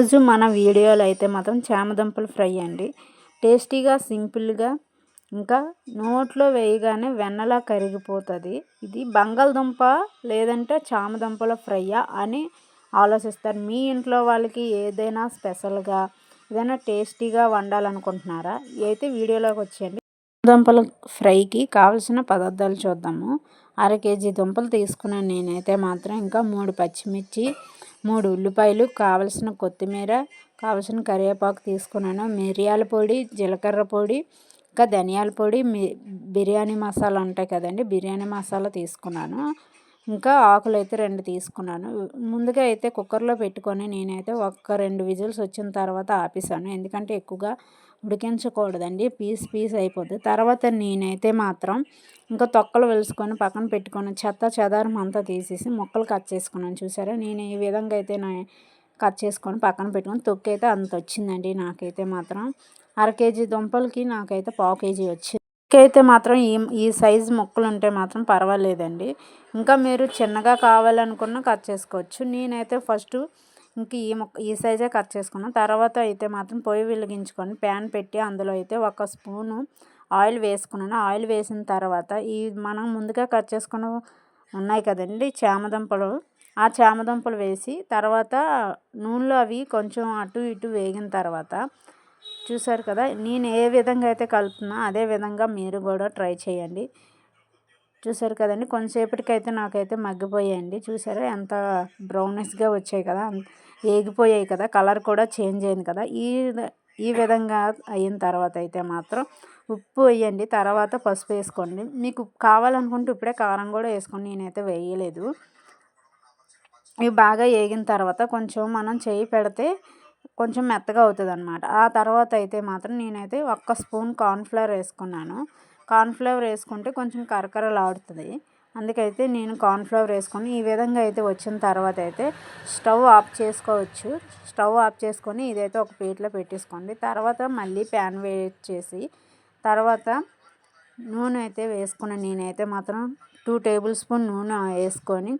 ఈరోజు మన వీడియోలో అయితే మాత్రం చామదుంపలు ఫ్రై అండి. టేస్టీగా సింపుల్గా ఇంకా నోట్లో వేయగానే వెన్నలా కరిగిపోతుంది. ఇది బంగాళదుంప లేదంటే చామదుంపల ఫ్రైయా అని ఆలోచిస్తారు. మీ ఇంట్లో వాళ్ళకి ఏదైనా స్పెషల్గా ఏదైనా టేస్టీగా వండాలనుకుంటున్నారా? అయితే వీడియోలోకి వచ్చేయండి. దుంపల ఫ్రైకి కావలసిన పదార్థాలు చూద్దాము. అర కేజీ దుంపలు తీసుకున్నాను నేనైతే మాత్రం ఇంకా మూడు పచ్చిమిర్చి మూడు ఉల్లిపాయలు కావలసిన కొత్తిమీర కావలసిన కరివేపాకు తీసుకున్నాను. మిరియాల పొడి జీలకర్ర పొడి ఇంకా ధనియాల పొడి బిర్యానీ మసాలా ఉంటాయి కదండి బిర్యానీ మసాలా తీసుకున్నాను. ఇంకా ఆకులు అయితే రెండు తీసుకున్నాను. ముందుగా అయితే కుక్కర్లో పెట్టుకొని నేనైతే ఒక్క రెండు విజిల్స్ వచ్చిన తర్వాత ఆపేసాను ఎందుకంటే ఎక్కువగా ఉడికించకూడదండి. పీస్ పీస్ అయిపోద్ది. తర్వాత నేనైతే మాత్రం ఇంకా తొక్కలు వెలుసుకొని పక్కన పెట్టుకొని చెత్త చెదారం అంతా తీసేసి మొక్కలు కట్ చేసుకున్నాను. చూసారా? నేను ఈ విధంగా అయితే నా కట్ చేసుకొని పక్కన పెట్టుకొని తొక్కు అయితే అంత వచ్చిందండి నాకైతే మాత్రం. అర కేజీ దుంపలకి నాకైతే పావు కేజీ వచ్చింది. అయితే మాత్రం ఈ ఈ సైజు ముక్కలు ఉంటే మాత్రం పర్వాలేదండి. ఇంకా మీరు చిన్నగా కావాలనుకున్న కట్ చేసుకోవచ్చు. నేనైతే ఫస్ట్ ఇంక ఈ ముక్క ఈ సైజే కట్ చేసుకున్నాను తర్వాత అయితే మాత్రం పొయ్యి వెలిగించుకొని ప్యాన్ పెట్టి అందులో అయితే ఒక స్పూను ఆయిల్ వేసుకున్నాను. ఆయిల్ వేసిన తర్వాత ఈ మనం ముందుగా కట్ చేసుకున్న ఉన్నాయి కదండి చామదుంపలు ఆ చామదుంపలు వేసి తర్వాత నూనెలో అవి కొంచెం అటు ఇటు వేగిన తర్వాత చూసారు కదా నేను ఏ విధంగా అయితే కలుపుతున్నా అదే విధంగా మీరు కూడా ట్రై చేయండి. చూసారు కదండి కొంతసేపటికైతే నాకైతే మగ్గిపోయాయండి. చూసారా ఎంత బ్రౌనిష్గా వచ్చాయి కదా ఏగిపోయాయి కదా కలర్ కూడా చేంజ్ అయింది కదా. ఈ ఈ విధంగా అయిన తర్వాత అయితే మాత్రం ఉప్పు వేయండి తర్వాత పసుపు వేసుకోండి. మీకు కావాలనుకుంటే ఇప్పుడే కారం కూడా వేసుకోండి నేనైతే వేయలేదు. ఇవి బాగా వేగిన తర్వాత కొంచెం మనం చేయి పెడితే కొంచెం మెత్తగా అవుతుంది అనమాట ఆ తర్వాత అయితే మాత్రం నేనైతే ఒక్క స్పూన్ కార్న్ఫ్లవర్ వేసుకున్నాను. కార్న్ఫ్లవర్ వేసుకుంటే కొంచెం కరకరలాడుతుంది. అందుకైతే నేను కార్న్ఫ్లవర్ వేసుకొని ఈ విధంగా అయితే వచ్చిన తర్వాత అయితే స్టవ్ ఆఫ్ చేసుకోవచ్చు. స్టవ్ ఆఫ్ చేసుకొని ఇదైతే ఒక ప్లేట్లో పెట్టేసుకోండి. తర్వాత మళ్ళీ ప్యాన్ వేట్ చేసి తర్వాత నూనె అయితే వేసుకున్నాను నేనైతే మాత్రం టూ టేబుల్ స్పూన్ నూనె వేసుకొని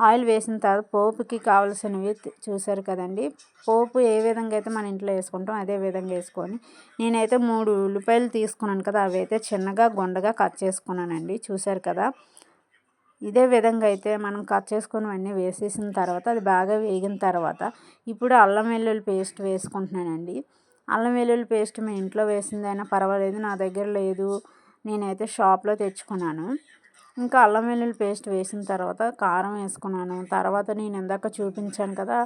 ఆయిల్ వేసిన తర్వాత పోపుకి కావాల్సినవి చూసారు కదండి. పోపు ఏ విధంగా అయితే మన ఇంట్లో వేసుకుంటాం అదే విధంగా వేసుకొని నేనైతే మూడు ఉల్లిపాయలు తీసుకున్నాను కదా అవి అయితే చిన్నగా గుండగా కట్ చేసుకున్నానండి. చూసారు కదా? ఇదే విధంగా అయితే మనం కట్ చేసుకుని అన్నీ వేసేసిన తర్వాత అది బాగా వేగిన తర్వాత ఇప్పుడు అల్లం వెల్లుల్లి పేస్ట్ వేసుకుంటున్నానండి. అల్లం వెల్లుల్లి పేస్ట్ మీ ఇంట్లో వేసిందైనా పర్వాలేదు నా దగ్గర లేదు నేనైతే షాప్లో తెచ్చుకున్నాను. ఇంకా అల్లం వెల్లుల్లి పేస్ట్ వేసిన తర్వాత కారం వేసుకున్నాను. తర్వాత నేను ఇందాక చూపించాను కదా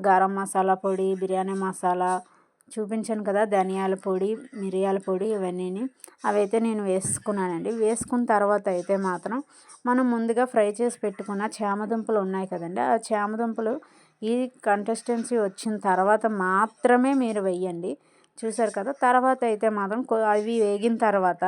గరం మసాలా పొడి బిర్యానీ మసాలా చూపించాను కదా ధనియాల పొడి మిరియాల పొడి ఇవన్నీ అవైతే నేను వేసుకున్నానండి. వేసుకున్న తర్వాత అయితే మాత్రం మనం ముందుగా ఫ్రై చేసి పెట్టుకున్న చేమదుంపలు ఉన్నాయి కదండి. ఆ చేమదుంపలు ఈ కంటెస్టెన్సీ వచ్చిన తర్వాత మాత్రమే మీరు వెయ్యండి చూసారు కదా? తర్వాత అయితే మాత్రం అవి వేగిన తర్వాత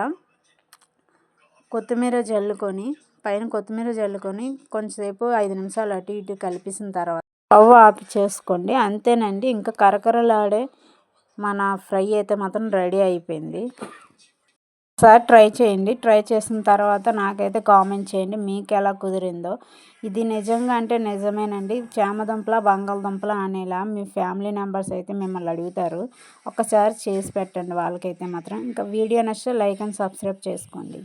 కొత్తిమీర జల్లుకొని పైన కొత్తిమీర జల్లుకొని కొంచెంసేపు ఐదు నిమిషాలు అటు ఇటు కలిపేసిన తర్వాత స్టవ్ ఆఫ్ చేసుకోండి. అంతేనండి ఇంకా కరకరలాడే మన ఫ్రై అయితే మాత్రం రెడీ అయిపోయింది. ఒకసారి ట్రై చేయండి. ట్రై చేసిన తర్వాత నాకైతే కామెంట్ చేయండి మీకు ఎలా కుదిరిందో. ఇది నిజంగా అంటే నిజమేనండి. చామదుంపల బంగాళదుంపల అనేలా మీ ఫ్యామిలీ మెంబర్స్ అయితే మిమ్మల్ని అడుగుతారు. ఒకసారి చేసి పెట్టండి వాళ్ళకైతే మాత్రం. ఇంకా వీడియో నచ్చితే లైక్ అండ్ సబ్స్క్రైబ్ చేసుకోండి.